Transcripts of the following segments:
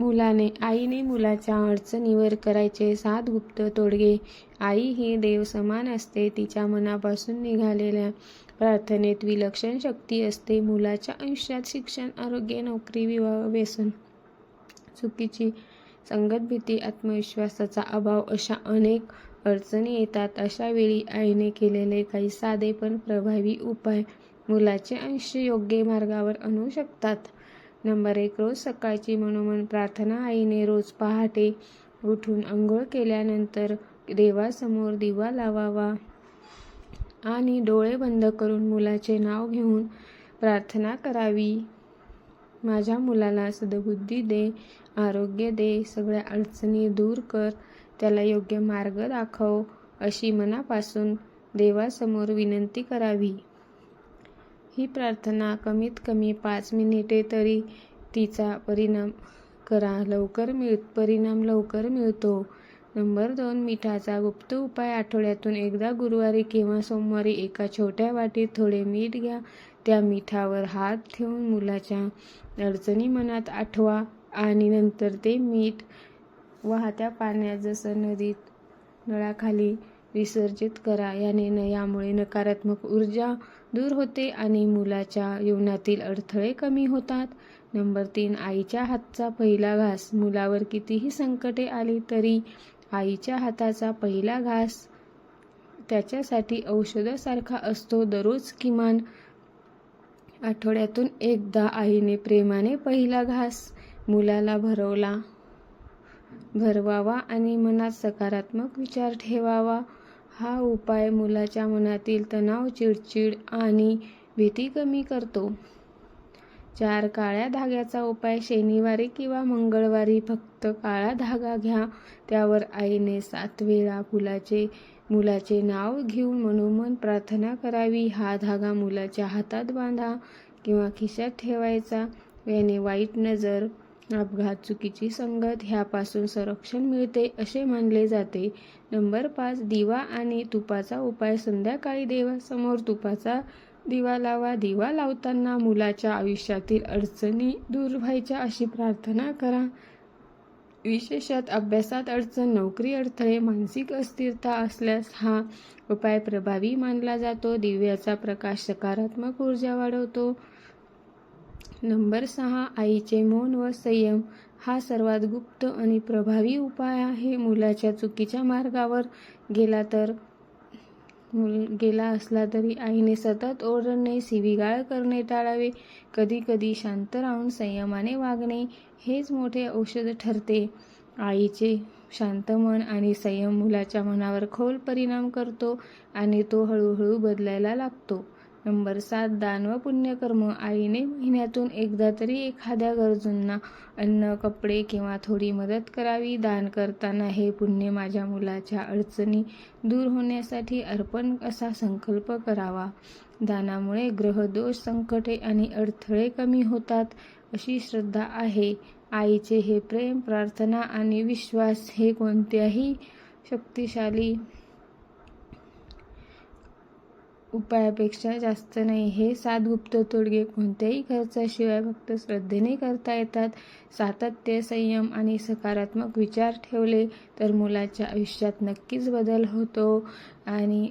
मुलाने आईने मुलाच्या अडचणीवर करायचे सात गुप्त तोडगे. आई ही देव समान असते तिच्या मनापासून निघालेल्या प्रार्थनेत विलक्षण शक्ती असते. मुलाच्या आयुष्यात शिक्षण आरोग्य नोकरी विवाह व्यसन चुकीची संगत भीती आत्मविश्वासाचा अभाव अशा अनेक अडचणी येतात. अशा वेळी आईने केलेले काही साधे पण प्रभावी उपाय मुलाचे आयुष्य योग्य मार्गावर आणू शकतात. नंबर एक रोज सकाळची मनोमन प्रार्थना आईने रोज पहाटे उठून आंघोळ केल्यानंतर देवासमोर दिवा लावावा आणि डोळे बंद करून मुलाचे नाव घेऊन प्रार्थना करावी. माझ्या मुलाला सद्बुद्धी दे आरोग्य दे सगळ्या अडचणी दूर कर त्याला योग्य मार्ग दाखव अशी मनापासून देवासमोर विनंती करावी. ही प्रार्थना कमीत कमी पाच मिनिटे तरी तिचा परिणाम करा. लवकर मिळ परिणाम लवकर मिळतो. नंबर दोन मिठाचा गुप्त उपाय. आठवड्यातून एकदा गुरुवारी किंवा सोमवारी एका छोट्या वाटीत थोडे मीठ घ्या. त्या मिठावर हात ठेवून मुलाच्या अडचणी मनात आठवा आणि नंतर ते मीठ वाहत्या पाण्यात जसं नदीत नळाखाली विसर्जित करा. याने न यामुळे नकारात्मक ऊर्जा दूर होते आणि मुलाच्या जीवनातील अडथळे कमी होतात. नंबर तीन आईच्या हातचा पहिला घास. मुलावर कितीही संकटे आली तरी आईच्या हाताचा पहिला घास त्याच्यासाठी औषधासारखा असतो. दररोज किमान आठवड्यातून एकदा आईने प्रेमाने पहिला घास मुलाला भरवला. भरवावा आणि मनात सकारात्मक विचार ठेवावा. हा उपाय मुलाच्या मनातील तणाव चिडचिड आणि भीती कमी करतो. चार काळ्या धाग्याचा उपाय शनिवारी किंवा मंगळवारी फक्त काळा धागा घ्या. त्यावर आईने सात वेळा फुलाचे मुलाचे नाव घेऊन मनोमन प्रार्थना करावी. हा धागा मुलाच्या हातात बांधा किंवा खिशात ठेवायचा. याने वाईट नजर अपघात चुकीची संगत ह्यापासून संरक्षण मिळते असे मानले जाते. नंबर पाच दिवा आणि तुपाचा उपाय. संध्याकाळी देवासमोर तुपाचा दिवा लावा. दिवा लावताना मुलाच्या आयुष्यातील अडचणी दूर व्हायच्या अशी प्रार्थना करा. विशेषत अभ्यासात अडचण नोकरी अडथळे मानसिक अस्थिरता असल्यास हा उपाय प्रभावी मानला जातो. दिव्याचा प्रकाश सकारात्मक ऊर्जा वाढवतो. नंबर सहा आईचे मौन व संयम हा सर्वात गुप्त आणि प्रभावी उपाय आहे. मुलाच्या चुकीच्या मार्गावर गेला तर मुल गेला असला तरी आईने सतत ओरडणे शिवीगाळ करणे टाळावे. कधी कधी शांत राहून संयमाने वागणे हेच मोठे औषध ठरते. आईचे शांत मन आणि संयम मुलाच्या मनावर खोल परिणाम करतो आणि तो हळूहळू बदलायला लागतो. नंबर सात दान व पुण्यकर्म. आईने महिन्यातून एकदा तरी एखाद्या गरजूंना अन्न कपडे किंवा थोडी मदत करावी. दान करताना हे पुण्य माझ्या मुलाच्या अडचणी दूर होण्यासाठी अर्पण असा संकल्प करावा. दानामुळे ग्रहदोष संकटे आणि अडथळे कमी होतात अशी श्रद्धा आहे. आईचे हे प्रेम प्रार्थना आणि विश्वास हे कोणत्याही शक्तिशाली उपायापेक्षा जास्त नाही. हे सात गुप्त तोडगे कोणत्याही खर्चाशिवाय फक्त श्रद्धेने करता येतात. सातत्य संयम आणि सकारात्मक विचार ठेवले तर मुलाच्या आयुष्यात नक्कीच बदल होतो. आणि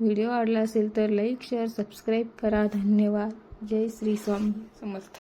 व्हिडिओ आवडला असेल तर लाईक शेअर सबस्क्राईब करा. धन्यवाद. जय श्री स्वामी समर्थ.